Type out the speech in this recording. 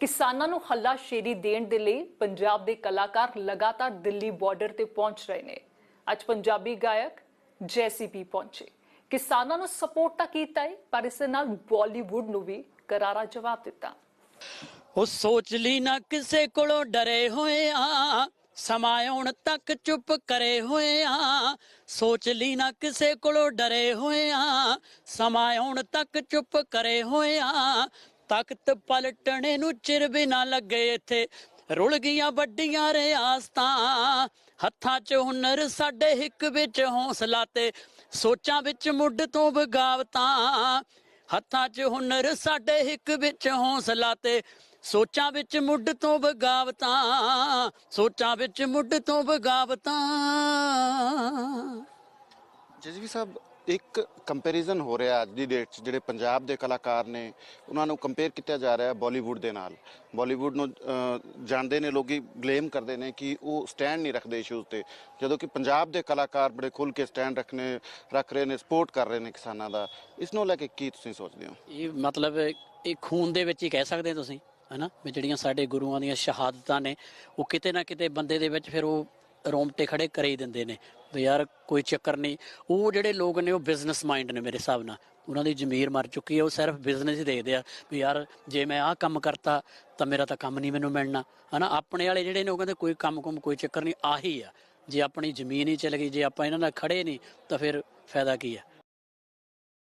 ਕਿਸਾਨਾਂ ਨੂੰ ਹੱਲਾਸ਼ੇਰੀ ਦੇਣ ਦੇ ਲਈ ਪੰਜਾਬ ਦੇ ਕਲਾਕਾਰ ਲਗਾਤਾਰ ਦਿੱਲੀ ਬਾਰਡਰ ਤੇ ਪਹੁੰਚ ਰਹੇ ਨੇ। ਅੱਜ ਪੰਜਾਬੀ ਗਾਇਕ ਜੈਸੀਪੀ ਪਹੁੰਚੇ। ਕਿਸਾਨਾਂ ਨੂੰ ਸਪੋਰਟ ਤਾਂ ਕੀਤਾ ਹੈ ਪਰ ਇਸ ਨਾਲ ਬਾਲੀਵੁੱਡ ਨੂੰ ਵੀ ਕਰਾਰਾ ਜਵਾਬ ਦਿੱਤਾ। ਉਹ ਸੋਚ ਲਈ ਨਾ ਕਿਸੇ ਕੋਲੋਂ ਡਰੇ ਹੋਏ ਆ, ਸਮਾਂ ਆਉਣ ਤੱਕ ਚੁੱਪ ਕਰੇ ਹੋਏ ਆ। ਸੋਚ ਲਈ ਨਾ ਕਿਸੇ ਕੋਲੋਂ ਡਰੇ ਹੋਏ ਆ, ਸਮਾਂ ਆਉਣ ਤੱਕ ਚੁੱਪ ਕਰੇ ਹੋਏ ਆ। ਤਖਤ ਪਲਟਣੇ ਨੂੰ ਚਿਰ ਵੀ ਨਾ ਲੱਗੇ ਇੱਥੇ। ਰੁਲ ਗਈਆਂ ਵੱਡੀਆਂ ਰਿਆਸਤਾਂ ਹੱਥਾਂ 'ਚ ਹੁਨਰ, ਸਾਡੇ ਹਿੱਕ ਵਿੱਚ ਹੌਸਲਾ ਤੇ ਸੋਚਾਂ ਵਿੱਚ ਮੁੱਢ ਤੋਂ ਬਗਾਵਤਾਂ, ਹੱਥਾਂ 'ਚ ਹੁਨਰ, ਸਾਡੇ ਹਿੱਕ ਵਿੱਚ ਹੌਸਲਾ ਤੇ ਸੋਚਾਂ ਵਿੱਚ ਮੁੱਢ ਤੋਂ ਬਗਾਵਤਾਂ, ਸੋਚਾਂ ਵਿੱਚ ਮੁੱਢ ਤੋਂ ਬਗਾਵਤਾਂ। ਜਜਵੀ ਸਾਹਿਬ, ਇੱਕ ਕੰਪੈਰੀਜ਼ਨ ਹੋ ਰਿਹਾ ਅੱਜ ਦੀ ਡੇਟ 'ਚ, ਜਿਹੜੇ ਪੰਜਾਬ ਦੇ ਕਲਾਕਾਰ ਨੇ, ਉਹਨਾਂ ਨੂੰ ਕੰਪੇਅਰ ਕੀਤਾ ਜਾ ਰਿਹਾ ਬਾਲੀਵੁੱਡ ਦੇ ਨਾਲ। ਬਾਲੀਵੁੱਡ ਨੂੰ ਜਾਣਦੇ ਨੇ, ਲੋਕੀ ਬਲੇਮ ਕਰਦੇ ਨੇ ਕਿ ਉਹ ਸਟੈਂਡ ਨਹੀਂ ਰੱਖਦੇ ਇਸ਼ੂਜ਼ ਤੇ। ਜਦੋਂ ਕਿ ਪੰਜਾਬ ਦੇ ਕਲਾਕਾਰ ਬੜੇ ਖੁੱਲ ਕੇ ਸਟੈਂਡ ਰੱਖਨੇ, ਰੱਖ ਰਹੇ ਨੇ ਸਪੋਰਟ ਕਰ ਰਹੇ ਨੇ ਕਿਸਾਨਾਂ ਦਾ। ਇਸ ਨੂੰ ਲੈ ਕੇ ਕੀ ਤੁਸੀਂ ਸੋਚਦੇ ਹੋ? ਇਹ ਮਤਲਬ ਇਹ ਖੂਨ ਦੇ ਵਿੱਚ ਹੀ ਕਹਿ ਸਕਦੇ ਹੋ ਤੁਸੀਂ, ਹਨਾ? ਵੀ ਜਿਹੜੀਆਂ ਸਾਡੇ ਗੁਰੂਆਂ ਦੀਆਂ ਸ਼ਹਾਦਤਾਂ ਨੇ, ਉਹ ਕਿਤੇ ਨਾ ਕਿਤੇ ਬੰਦੇ ਦੇ ਵਿੱਚ ਫਿਰ ਉਹ ਰੋਮਟੇ ਖੜੇ ਕਰੇ ਹੀ ਦਿੰਦੇ ਨੇ। ਵੀ ਯਾਰ ਕੋਈ ਚੱਕਰ ਨਹੀਂ। ਉਹ ਜਿਹੜੇ ਲੋਕ ਨੇ, ਉਹ ਬਿਜ਼ਨਸ ਮਾਈਂਡ ਨੇ ਮੇਰੇ ਹਿਸਾਬ ਨਾਲ। ਉਹਨਾਂ ਦੀ ਜ਼ਮੀਰ ਮਰ ਚੁੱਕੀ ਹੈ, ਉਹ ਸਿਰਫ ਬਿਜ਼ਨਸ ਹੀ ਦੇਖਦੇ ਆ ਵੀ ਯਾਰ ਜੇ ਮੈਂ ਆਹ ਕੰਮ ਕਰਤਾ, ਤਾਂ ਮੇਰਾ ਤਾਂ ਕੰਮ ਨਹੀਂ ਮੈਨੂੰ ਮਿਲਣਾ। ਹਨਾ? ਆਪਣੇ ਵਾਲੇ ਜਿਹੜੇ ਨੇ, ਉਹ ਕਹਿੰਦੇ ਕੋਈ ਕੰਮ ਕੁਮ ਕੋਈ ਚੱਕਰ ਨਹੀਂ, ਆਹੀ ਆ। ਜੇ ਆਪਣੀ ਜ਼ਮੀਨ ਹੀ ਚਲ ਗਈ, ਜੇ ਆਪਾਂ ਇਹਨਾਂ ਨਾਲ ਖੜੇ ਨਹੀਂ, ਤਾਂ ਫਿਰ ਫਾਇਦਾ ਕੀ ਹੈ